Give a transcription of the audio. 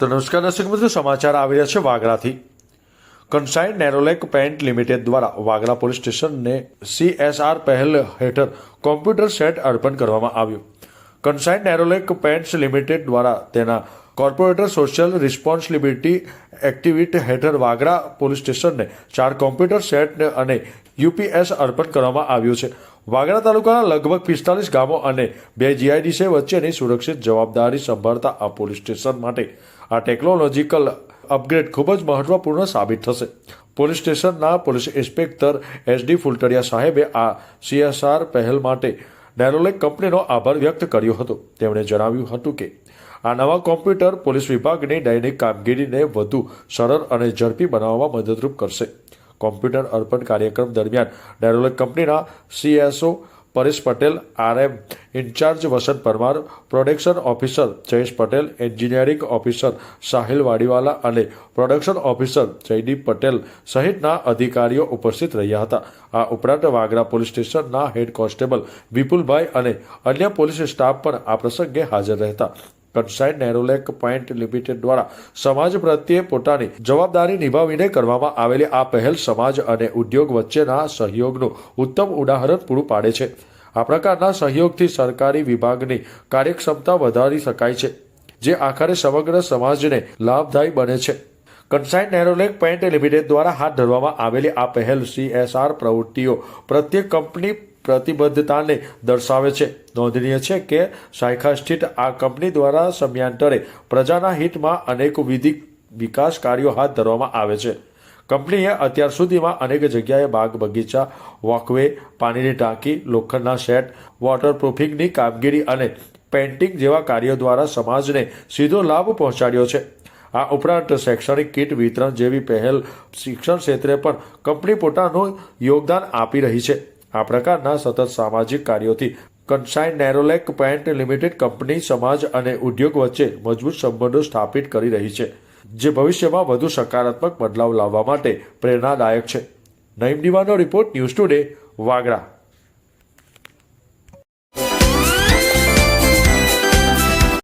તો નમસ્કાર દર્શક મિત્રો, સમાચાર આવી રહ્યા છે વાગરાથી કન્સાઇન નેરોલેક પેન્ટ લિમિટેડ દ્વારા વાગરા પોલીસ સ્ટેશનને સીએસઆર પહેલ હેઠળ કોમ્પ્યુટર સેટ અર્પણ કરવામાં આવ્યું. કન્સાઇન નેરોલેક પેન્ટ્સ લિમિટેડ દ્વારા તેના કોર્પોરેટર સોશિયલ રિસ્પોન્સિબિલિટી એક્ટિવિટી હેઠળ વાગરા પોલીસ સ્ટેશનને ચાર કોમ્પ્યુટર સેટ અને યુપીએસ અર્પણ કરવામાં આવ્યું છે. વાગરા તાલુકાના લગભગ પિસ્તાલીસ ગામો અને બે જીઆઈડીસી વચ્ચેની સુરક્ષિત જવાબદારી સંભાળતા આ પોલીસ સ્ટેશન માટે આ ટેકનોલોજીકલ અપગ્રેડ ખૂબ જ મહત્વપૂર્ણ સાબિત થશે. પોલીસ સ્ટેશનના પોલીસ ઇન્સ્પેક્ટર એસડી ફુલટરિયા સાહેબે આ સીએસઆર પહેલ માટે નેરોલેક કંપનીનો આભાર વ્યક્ત કર્યો હતો. તેમણે જણાવ્યું હતું કે, આ નવા કોમ્પ્યુટર પોલીસ વિભાગની દૈનિક કામગીરીને વધુ સરળ અને ઝડપી બનાવવામાં મદદરૂપ કરશે. કોમ્પ્યુટર અર્પણ કાર્યક્રમ દરમિયાન નેરોલેક કંપનીના CSO Paresh Patel, RM in charge Vasant Parmar, production officer Jayesh Patel, engineering officer Sahil Vadiwala અને પ્રોડક્શન ઓફિસર જયદીપ પટેલ સહિતના અધિકારીઓ ઉપસ્થિત રહ્યા હતા. આ ઉપરાંત વાગરા પોલીસ સ્ટેશનના હેડ કોન્સ્ટેબલ વિપુલભાઈ અને અન્ય પોલીસ સ્ટાફ પણ આ પ્રસંગે હાજર રહેતા. કન્સાઇન નેરોલેક પોઈન્ટ લિમિટેડ દ્વારા સમાજ પ્રત્યે પોતાની જવાબદારી નિભાવીને કરવામાં આવેલી આ પહેલ સમાજ અને ઉદ્યોગ વચ્ચેના સહયોગનું ઉત્તમ ઉદાહરણ પૂરું પાડે છે. આ પ્રકારના સહયોગથી સરકારી વિભાગની કાર્યક્ષમતા વધારી શકાય છે, જે આખરે સમગ્ર સમાજને લાભદાયી બને છે. કન્સાઇન નેરોલેક પેન્ટ લિમિટેડ દ્વારા હાથ ધરવામાં આવેલી આ પહેલ સીએસઆર પ્રવૃત્તિઓ પ્રત્યેક કંપની પ્રતિબદ્ધતાને દર્શાવે છે. નોંધનીય છે કે સાયખા સ્થિત આ કંપની દ્વારા સમયાંતરે પ્રજાના હિતમાં અનેક વિધિક વિકાસ કાર્યો હાથ ધરવામાં આવે છે. કંપનીએ અત્યાર સુધીમાં અનેક જગ્યાએ બાગ બગીચા, વોકવે, પાણીની ટાંકી, લોખંડના સેટ વોટરપ્રૂફિંગની કામગીરી અને પેઇન્ટિંગ જેવા કાર્યો દ્વારા સમાજને સીધો લાભ પહોંચાડ્યો છે. આ ઉપરાંત શૈક્ષણિક કીટ વિતરણ જેવી પહેલ શિક્ષણ ક્ષેત્રે પણ કંપની પોતાનું યોગદાન આપી રહી છે. આ પ્રકારના સતત સામાજિક કાર્યોથી Kansai Nerolac paint limited company, સમાજ અને ઉદ્યોગ વચ્ચે મજબૂત સંબંધો સ્થાપિત કરી રહી છે, જે ભવિષ્યમાં વધુ સકારાત્મક બદલાવ લાવવા માટે પ્રેરણાદાયક છે. નઈમ દીવાનો રિપોર્ટ ન્યૂઝ ટુડે વાગરા